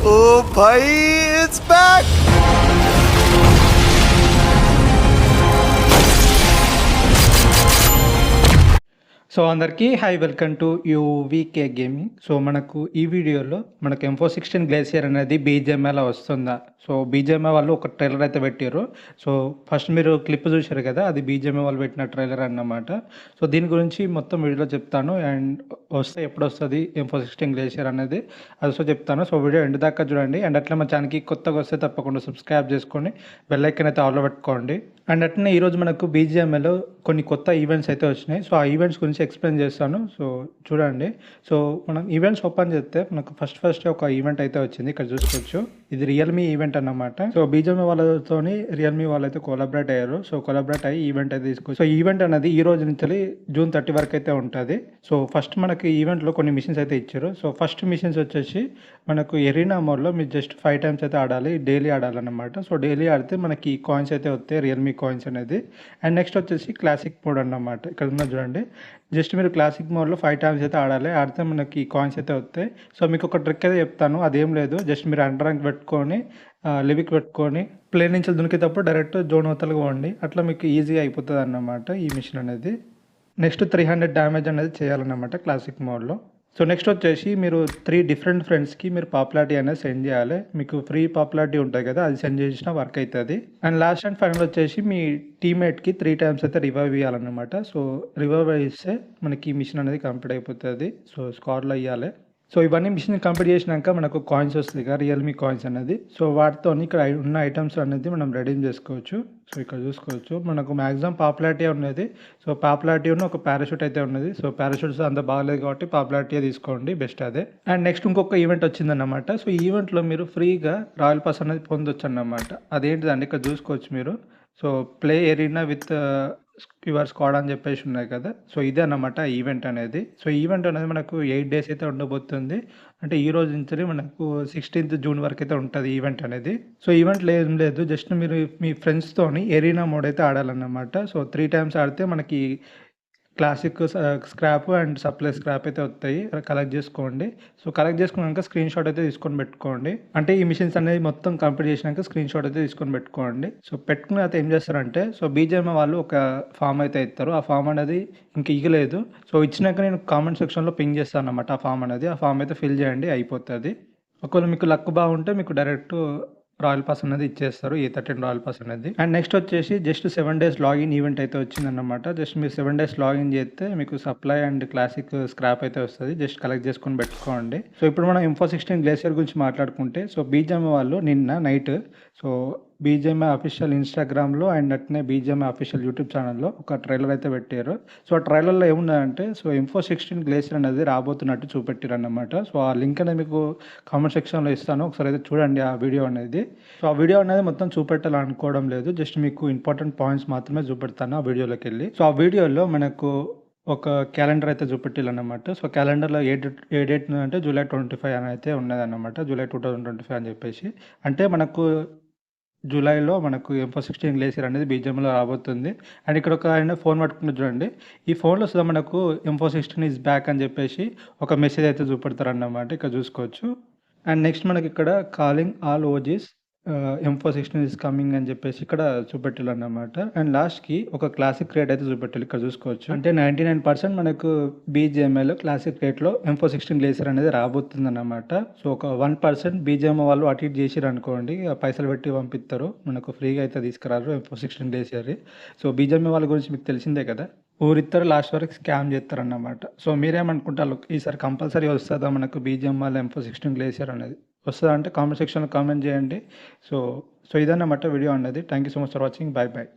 Oh, bhai, it's back! So అందరికీ hi welcome to UVK gaming. So మనకు ఈ వీడియోలో మనకు ఎంఫో సిక్స్టీన్ గ్లేసియర్ అనేది బీజేఎంఏలో వస్తుందా? సో బీజేఎంఏ వాళ్ళు ఒక ట్రైలర్ అయితే పెట్టారు. సో ఫస్ట్ మీరు క్లిప్ చూశారు కదా అది బీజేఎంఏ వాళ్ళు పెట్టిన ట్రైలర్ అన్నమాట. సో దీని గురించి మొత్తం వీడియోలో చెప్తాను. అండ్ వస్తే ఎప్పుడు వస్తుంది ఎంఫో సిక్స్టీన్ గ్లేసియర్ అనేది అది సో చెప్తాను. సో వీడియో ఎండ్ దాకా చూడండి. అండ్ అట్లా మా ఛానల్కి కొత్తగా వస్తే తప్పకుండా సబ్స్క్రైబ్ చేసుకొని బెల్ ఐకన్ అయితే ఆల్లో పెట్టుకోండి. అండ్ అట్లనే ఈరోజు మనకు బీజిఎంఏలో కొన్ని కొత్త ఈవెంట్స్ అయితే వచ్చినాయి. సో ఆ ఈవెంట్స్ గురించి ఎక్స్ప్లెయిన్ చేస్తాను. సో చూడండి. సో మనం ఈవెంట్స్ ఓపెన్ చేస్తే మనకు ఫస్ట్ ఫస్ట్ ఒక ఈవెంట్ అయితే వచ్చింది. ఇక్కడ చూసుకోవచ్చు. ఇది రియల్మీ ఈవెంట్ అన్నమాట. సో బీజేఎంఏ వాళ్ళతో రియల్మీ వాళ్ళైతే కొలాబరేట్ అయ్యారు. సో కొలాబరేట్ అయ్యి ఈవెంట్ అయితే తీసుకొచ్చి సో ఈవెంట్ అనేది ఈ రోజు నుంచి జూన్ థర్టీ వరకు అయితే ఉంటుంది. సో ఫస్ట్ మనకి ఈవెంట్లో కొన్ని మిషన్స్ అయితే ఇచ్చారు. సో ఫస్ట్ మిషన్స్ వచ్చేసి మనకు ఎరీనా మోడ్లో మీరు జస్ట్ ఫైవ్ టైమ్స్ అయితే ఆడాలి. డైలీ ఆడాలన్నమాట. సో డైలీ ఆడితే మనకి కాయిన్స్ అయితే వస్తాయి. రియల్మీ కాయిన్స్ అనేది. అండ్ నెక్స్ట్ వచ్చేసి క్లాసిక్ మోడ్ అన్నమాట. ఇక్కడ ఉన్న చూడండి. జస్ట్ మీరు క్లాసిక్ మోడ్లో ఫైవ్ టైమ్స్ అయితే ఆడాలి. ఆడితే మనకి కాయిన్స్ అయితే వస్తాయి. సో మీకు ఒక ట్రిక్ అయితే చెప్తాను. అదేం లేదు. జస్ట్ మీరు అండర్ ర్యాంక్ పెట్టుకొని లివిక్ పెట్టుకొని ప్లేన్ నుంచి దునికేటప్పుడు డైరెక్ట్ జోన్ అవతలగా పోండి. అట్లా మీకు ఈజీగా అయిపోతుంది అన్నమాట ఈ మిషన్ అనేది. నెక్స్ట్ త్రీ హండ్రెడ్ డ్యామేజ్ అనేది చేయాలన్నమాట క్లాసిక్ మోడ్లో సో నెక్స్ట్ వచ్చేసి మీరు త్రీ డిఫరెంట్ ఫ్రెండ్స్కి మీరు పాపులారిటీ అనేది సెండ్ చేయాలి. మీకు ఫ్రీ పాపులారిటీ ఉంటుంది కదా అది సెండ్ చేసిన వర్క్ అవుతుంది అండ్ లాస్ట్ అండ్ ఫైనల్ వచ్చేసి మీ టీమేట్కి త్రీ టైమ్స్ అయితే రివైవ్ ఇవ్వాలన్నమాట సో రివైవ్ ఇస్తే మనకి మిషన్ అనేది కంప్లీట్ అయిపోతుంది. సో స్కార్లో ఇవ్వాలి సో ఇవన్నీ మిషన్ కంప్లీట్ చేసినాక మనకు కాయిన్స్ వస్తుంది కదా రియల్మీ కాయిన్స్ అనేది సో వాటితో ఇక్కడ ఉన్న ఐటమ్స్ అనేది మనం రెడీమ్ చేసుకోవచ్చు. సో ఇక్కడ చూసుకోవచ్చు. మనకు మ్యాక్సిమం పాపులారిటీ ఉన్నది. సో పాపులారిటీ ఉన్న ఒక పారాషూట్ అయితే ఉన్నది. సో పారాషూట్స్ అంత బాగాలేదు కాబట్టి పాపులారిటీ తీసుకోండి బెస్ట్ అదే. అండ్ నెక్స్ట్ ఇంకొక ఈవెంట్ వచ్చిందన్నమాట. సో ఈవెంట్లో మీరు ఫ్రీగా రాయల్ పాస్ అనేది పొందొచ్చు అన్నమాట అదేంటిదండి? ఇక్కడ చూసుకోవచ్చు మీరు. So play arena with your squad అని చెప్పేసి ఉన్నాయి కదా. సో ఇదే అన్నమాట ఈవెంట్ అనేది. సో ఈవెంట్ అనేది మనకు ఎయిట్ డేస్ అయితే ఉండబోతుంది. అంటే ఈ రోజు నుంచి మనకు సిక్స్టీన్త్ జూన్ వరకు అయితే ఉంటుంది ఈవెంట్ అనేది. సో ఈవెంట్ లేదు లేదు. జస్ట్ మీరు మీ ఫ్రెండ్స్తోని ఎరీనా మోడ్ అయితే ఆడాలన్నమాట. సో త్రీ టైమ్స్ ఆడితే మనకి classic scrap and supply scrap అయితే వస్తాయి. కలెక్ట్ చేసుకోండి. సో కలెక్ట్ చేసుకున్నాక స్క్రీన్ షాట్ అయితే తీసుకొని పెట్టుకోండి. అంటే ఈ మిషన్స్ అనేది మొత్తం కంప్లీట్ చేసినాక స్క్రీన్ షాట్ అయితే తీసుకొని పెట్టుకోండి. సో పెట్టుకున్న అయితే ఏం చేస్తారంటే సో బీజేఎం వాళ్ళు ఒక ఫామ్ అయితే ఇస్తారు. ఆ ఫామ్ అనేది ఇంక ఇగలేదు సో ఇచ్చినాక నేను కామెంట్ సెక్షన్లో పింగ్ చేస్తాను అనమాట ఆ ఫామ్ అనేది. ఆ ఫామ్ అయితే ఫిల్ చేయండి అయిపోతుంది. ఒకవేళ మీకు లక్ బాగుంటే మీకు డైరెక్ట్ రాయల్ పాస్ అనేది ఇచ్చేస్తారు ఈ థర్టీన్ రాయల్ పాస్ అనేది. అండ్ నెక్స్ట్ వచ్చేసి just seven days login event అయితే వచ్చిందన్నమాట. జస్ట్ మీరు సెవెన్ డేస్ లాగిన్ చేస్తే మీకు సప్లై అండ్ క్లాసిక్ స్క్రాప్ అయితే వస్తుంది. జస్ట్ కలెక్ట్ చేసుకొని పెట్టుకోండి. సో ఇప్పుడు మనం ఇన్ఫో సిక్స్టీన్ గ్లేసియర్ గురించి మాట్లాడుకుంటే సో బీజేఎం వాళ్ళు నిన్న నైట్ సో బీజేఎంఐ అఫీషియల్ ఇన్స్టాగ్రామ్లో అండ్ అట్నే బీజేఎంఐ అఫీషియల్ యూట్యూబ్ ఛానల్లో ఒక ట్రైలర్ అయితే పెట్టారు. సో ఆ ట్రైలర్లో ఏమున్నదంటే సో ఇన్ఫో సిక్స్టీన్ గ్లేసియర్ అనేది రాబోతున్నట్టు చూపెట్టారు అన్నమాట సో ఆ లింక్ అనేది మీకు కామెంట్ సెక్షన్లో ఇస్తాను. ఒకసారి అయితే చూడండి ఆ వీడియో అనేది. సో ఆ వీడియో అనేది మొత్తం చూపెట్టాలనుకోవడం లేదు. జస్ట్ మీకు ఇంపార్టెంట్ పాయింట్స్ మాత్రమే చూపెడతాను ఆ వీడియోలోకి వెళ్ళి. సో ఆ వీడియోలో మనకు ఒక క్యాలెండర్ అయితే చూపెట్టాలన్నమాట సో క్యాలెండర్లో ఏ డేట్ ఏ డేట్ అంటే జూలై ట్వంటీ ఫైవ్ అని అయితే ఉన్నదన్నమాట. July two thousand twenty five అని చెప్పేసి. అంటే మనకు జూలైలో మనకు ఎంఫో సిక్స్టీన్ గ్లేసియర్ అనేది బీజంలో రాబోతుంది. అండ్ ఇక్కడ ఒక ఆయన ఫోన్ పట్టుకుని చూడండి. ఈ ఫోన్లో సుధా మనకు ఎంఫో సిక్స్టీన్ ఈజ్ బ్యాక్ అని చెప్పేసి ఒక మెసేజ్ అయితే చూపెడతారు అన్నమాట ఇక్కడ చూసుకోవచ్చు. అండ్ నెక్స్ట్ మనకి ఇక్కడ calling all OGs M four sixteen is coming అని చెప్పేసి ఇక్కడ చూపెట్టాలి అన్నమాట అండ్ లాస్ట్కి ఒక క్లాసిక్ రేట్ అయితే చూపెట్టాలి ఇక్కడ చూసుకోవచ్చు. అంటే నైంటీ నైన్ పర్సెంట్ మనకు బీజేఎంఐలో క్లాసిక్ రేట్లో ఎంఫో సిక్స్టీన్ గ్లేసర్ అనేది రాబోతుంది అన్నమాట సో ఒక వన్ పర్సెంట్ బీజేఎం వాళ్ళు అటు ఇటు చేసిరు అనుకోండి పైసలు పెట్టి పంపిస్తారు మనకు ఫ్రీగా అయితే తీసుకురారు M four sixteen glacier so BGMI వాళ్ళ గురించి మీకు తెలిసిందే కదా? ఊరిద్దరు లాస్ట్ వరకు స్కామ్ చేస్తారన్నమాట సో మీరేమనుకుంటారు ఈసారి కంపల్సరీ వస్తుందా మనకు బీజేఎం వాళ్ళ ఎంఫో సిక్స్టీన్ గ్లేసియర్ అనేది? వస్తుందా అంటే కామెంట్ సెక్షన్లో కామెంట్ చేయండి. సో సో ఇదన్నమాట వీడియో అన్నది. Thank you so much for watching bye bye